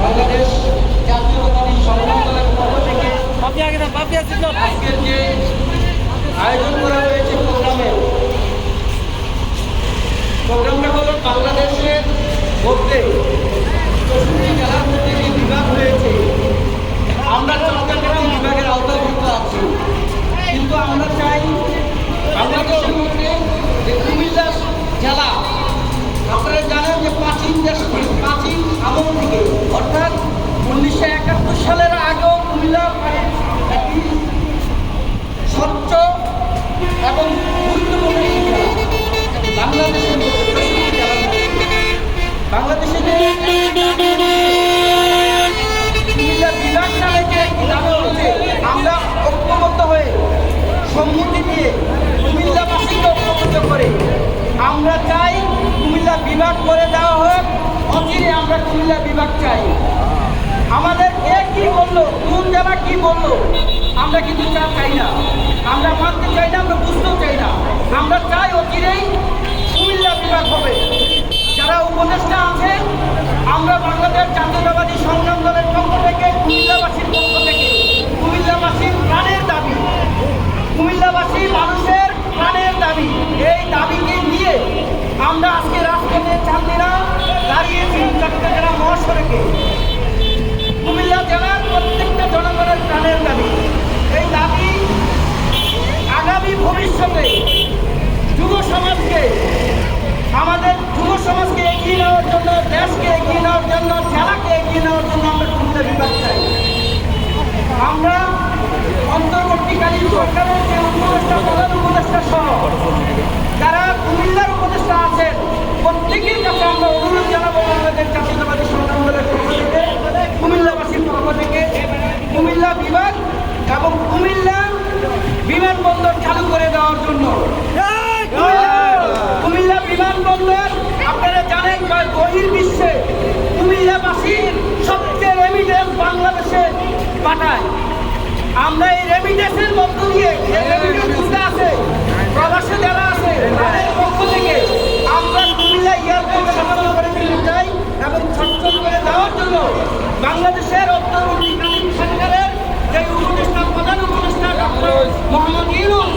বাংলাদেশ জাতীয়তাবাদী পক্ষ থেকে আজকের যে আয়োজন করা হয়েছে প্রোগ্রামে। প্রোগ্রামটা হলো বাংলাদেশের মধ্যে চৌষট্টি জেলার মধ্যে যে বিভাগ হয়েছে আমরা চট্টগ্রাম বিভাগের আওতাভুক্ত আছি। কিন্তু আমরা চাই বাংলাদেশের কি বলল? আমরা কিন্তু চা চাই না। আমরা মানতে চাই না, আমরা বুঝতেও চাই না। আমরা চাই অচিরেই কুমিল্লা বিভাগ হবে। যারা উপদেষ্টা আছে আমরা বাংলাদেশ জাতীয়তাবাদী সংগ্রাম দলের পক্ষ থেকে কুমিল্লাবাসীর পক্ষ থেকে কুমিল্লাবাসীর প্রাণের দাবি কুমিল্লাবাসী মানুষের প্রাণের দাবি এই দাবিকে নিয়ে আমরা আজকে রাজপথে চান্দিনা দাঁড়িয়েছি চট্টগ্রাম মহাসড়কে কুমিল্লা জেলার প্রত্যেকটা জনগণের প্রাণের দাবি এই দাবি আগামী ভবিষ্যতে যুব সমাজকে আমাদের যুব সমাজকে এগিয়ে নেওয়ার জন্য দেশকে এগিয়ে নেওয়ার জন্য জেলাকে এগিয়ে নেওয়ার জন্য আমরা কুমিল্লা বিভাগ চাই আমরা অন্তর্বর্তীকালীন সরকারের যে উপদেষ্টা প্রধান উপদেষ্টা সহ যারা কুমিল্লার উপদেষ্টা আছেন প্রত্যেকের কাছে আমরা অনুরোধ জানাব বাংলাদেশ জাতীয়তাবাদী সংগ্রাম দলের পক্ষ থেকে কুমিল্লাবাসীর পক্ষ থেকে কুমিল্লা বিভাগ এবং কুমিল্লা বিমানবন্দর চালু করে দেওয়ার জন্য কুমিল্লা বিমানবন্দর আপনারা জানেন কয় বহির্বিশ্বে কুমিল্লাবাসীর সবচেয়ে রেমিডেন্স বাংলাদেশে পাঠায়। আমরা এই রেমিডেন্সের মধ্য দিয়ে, যে আছে, প্রবাসে যারা আছে, তাদের পক্ষ থেকে আমরা কুমিল্লা এয়ারপোর্ট সমাধান করে দিতে চাই এবং সচ্ছল করে দেওয়ার জন্য বাংলাদেশের অন্তর্বর্তীকালীন সরকারের যে উপদেষ্টা প্রধান উপদেষ্টা ডক্টর মোহাম্মদ ইউনুস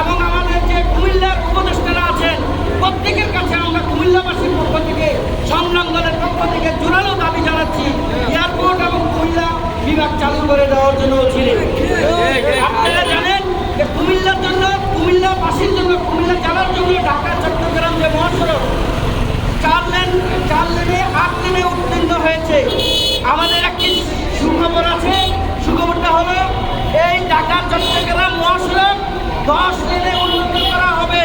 এবং আমাদের যে কুমিল্লার উপদেষ্টারা আছেন প্রত্যেকের কাছে আমরা কুমিল্লাবাসীর পক্ষ থেকে সংগ্রাম দলের পক্ষ থেকে জোরালো দাবি জানাচ্ছি এয়ারপোর্ট এবং কুমিল্লা বিভাগ চালু করে দেওয়ার জন্য ছিলেন। আপনারা জানেন যে কুমিল্লার জন্য কুমিল্লাবাসীর জন্য কুমিল্লা জেলার জন্য ঢাকা চট্টগ্রাম যে মহাসড়ক চার লেন চার লেনে আট লেনে উত্তীর্ণ হয়েছে। আমাদের একটি সুখবর আছে। সুখবরটা হলো এই ঢাকা চট্টগ্রাম মহাসড়ক দশ লেনে উন্নত করা হবে।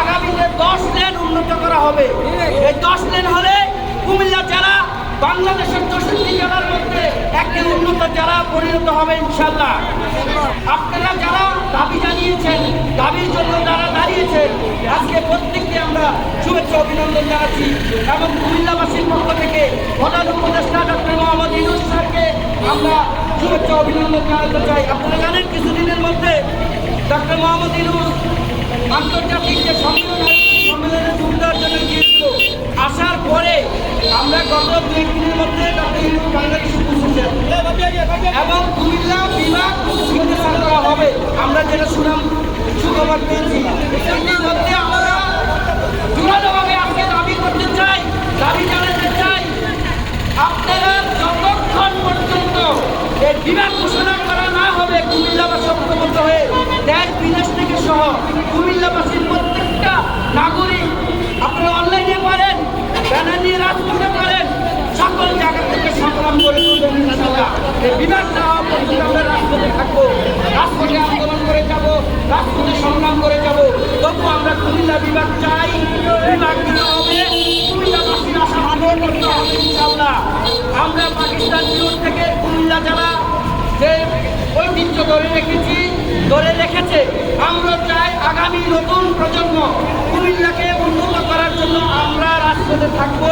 আগামীতে দশ লেন উন্নত করা হবে। এই দশ লেন হলে কুমিল্লা জেলা বাংলাদেশের চৌষট্টি জেলার মধ্যে একটি উন্নত জেলা পরিণত হবে ইনশাল্লাহ আপনারা যারা দাবি জানিয়েছেন, দাবির জন্য যারা দাঁড়িয়েছেন, আজকে প্রত্যেককে আমরা শুভেচ্ছা অভিনন্দন জানাচ্ছি এবং কুমিল্লাবাসীর পক্ষ থেকে প্রধান উপদেষ্টা ডক্টর মোহাম্মদ ইউনুস স্যারকে আমরা শুভেচ্ছা অভিনন্দন জানাতে চাই। আপনারা জানেন কিছুদিনের মধ্যে ডক্টর মোহাম্মদ ইউনুস আন্তর্জাতিক যে সম্মেলন সম্মেলনে যোগ দেওয়ার জন্য গিয়েছিল আসার পরে আমরা গত দুই দিনের মধ্যে এবং কুমিল্লা বিভাগ করা হবে। আমরা যেটা শুনাম সুখবর পেয়েছি। দাবি করতে চাই, দাবি জানাতে চাই, আপনারা পর্যন্ত ঘোষণা করা না হবে, কুমিল্লাবাসী ঐক্যবদ্ধ হয়ে দেশ বিদেশ থেকে সহ কুমিল্লাবাসীর প্রত্যেকটা নাগরিক আপনারা অনলাইনে পারেন ব্যানার নিয়ে রাজপথে পারেন সকল জায়গা থেকে সংগ্রাম করে তুলবেন ইনশাআল্লাহ। এই বিভাগ না হওয়া পর্যন্ত আমরা রাজপথে থাকব রাজপথে আন্দোলন করে যাব রাজপথে সংগ্রাম করে যাব। তবু আমরা কুমিল্লা বিভাগ চাই বিভাগ দিতে হবে, কুমিল্লাবাসীর আশা আন্দোলন করতে হবে ইনশাআল্লাহ আমরা পাকিস্তান বিরোধ থেকে কুমিল্লা জেলা যে ঐতিহ্য ধরে রেখেছি, ধরে রেখেছে, আমরা চাই আগামী নতুন প্রজন্ম কুমিল্লাকে উন্নত করার জন্য আমরা রাজপথে থাকব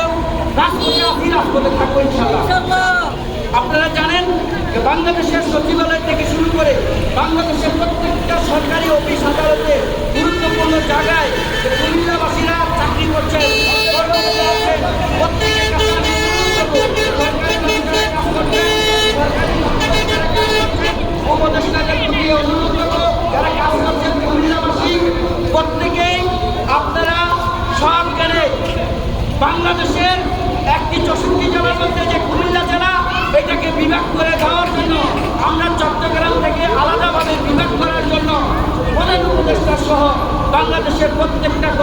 রাজপথে আছি রাজপথে থাকব ইনশাল্লাহ আপনারা জানেন যে বাংলাদেশের সচিবালয় থেকে শুরু করে বাংলাদেশের প্রত্যেকটা সরকারি অফিস আদালতে গুরুত্বপূর্ণ জায়গায় কুমিল্লাবাসীরা চাকরি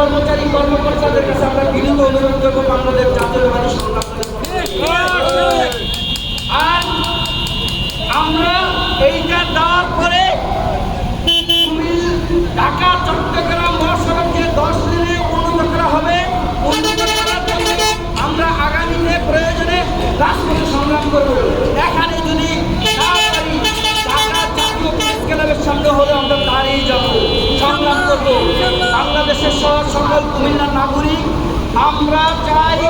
কর্মচারী কর্মকর্তাদের কাছে আমরা বিনীত অনুরোধ করব বাংলাদেশ মানুষ সংগ্রাম আর আমরা এইটা দেওয়ার পরে কুমিল- ঢাকা চট্টগ্রাম মহাসড়ক যে দশ দিনে উন্নত করা হবে উন্নত করার জন্য আমরা আগামীতে প্রয়োজনে রাজপথে সংগ্রাম করব এখানে যদি না পারি ঢাকা জাতীয় প্রেস ক্লাবের সামনে হলে আমরা দাঁড়িয়ে যাব সংগ্রাম করব বাংলাদেশের সহ সকল কুমিল্লার নাগরিক আমরা চাই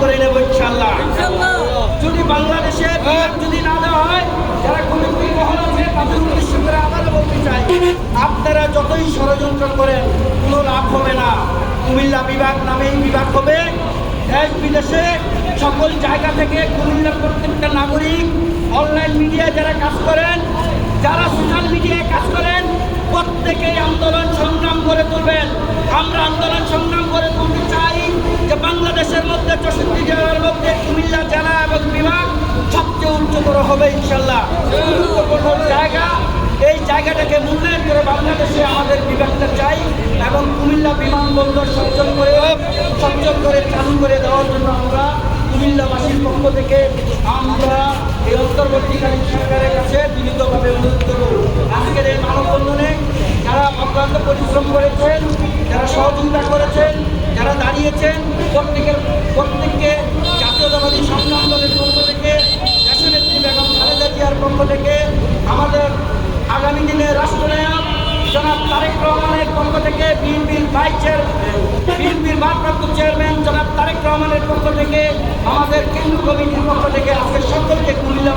করে নেব ইনশাল্লাহ যদি বাংলাদেশের বিভাগ যদি না দেওয়া হয় যারা কমিটি মহল আছে তাদের উদ্দেশ্য করে আবারও বলতে চাই আপনারা যতই ষড়যন্ত্র করেন কোনো লাভ হবে না। কুমিল্লা বিভাগ নামেই বিভাগ হবে। দেশ বিদেশে সকল জায়গা থেকে কুমিল্লার প্রত্যেকটা নাগরিক অনলাইন মিডিয়ায় যারা কাজ করেন যারা সোশ্যাল মিডিয়ায় কাজ করেন প্রত্যেকেই আন্দোলন সংগ্রাম করে তুলবেন। আমরা আন্দোলন সংগ্রাম করে তুলতে চাই। যে বাংলাদেশের মধ্যে চৌষট্টি জেলার মধ্যে কুমিল্লা জেলা এবং বিভাগ সবচেয়ে উচ্চতর হবে ইনশাল্লাহ জায়গা, এই জায়গাটাকে মূল্যায়ন করে বাংলাদেশে আমাদের বিভাগটা চাই এবং কুমিল্লা বিমানবন্দর সচল করে সচল করে চালু করে দেওয়ার জন্য আমরা কুমিল্লাবাসীর পক্ষ থেকে আমরা এই অন্তর্বর্তীকালীন সরকারের কাছে বিনীতভাবে অনুরোধ করব। আজকের এই মানববন্ধনে যারা অক্লান্ত পরিশ্রম করেছেন, যারা সহযোগিতা করেছেন যারা দাঁড়িয়েছেন প্রত্যেকের প্রত্যেককে জাতীয়তাবাদী সংগ্রাম দলের পক্ষ থেকে, দেশনেত্রী বেগম খালেদা জিয়ার পক্ষ থেকে, আমাদের আগামী দিনে রাষ্ট্রনায়ক জনাব তারেক রহমানের পক্ষ থেকে, বিএনপির ভাইস চেয়ার বিএনপির ভারপ্রাপ্ত চেয়ারম্যান জনাব তারেক রহমানের পক্ষ থেকে, আমাদের কেন্দ্র কমিটির পক্ষ থেকে আজকে সকলকে কুমিল্লাবাসীকে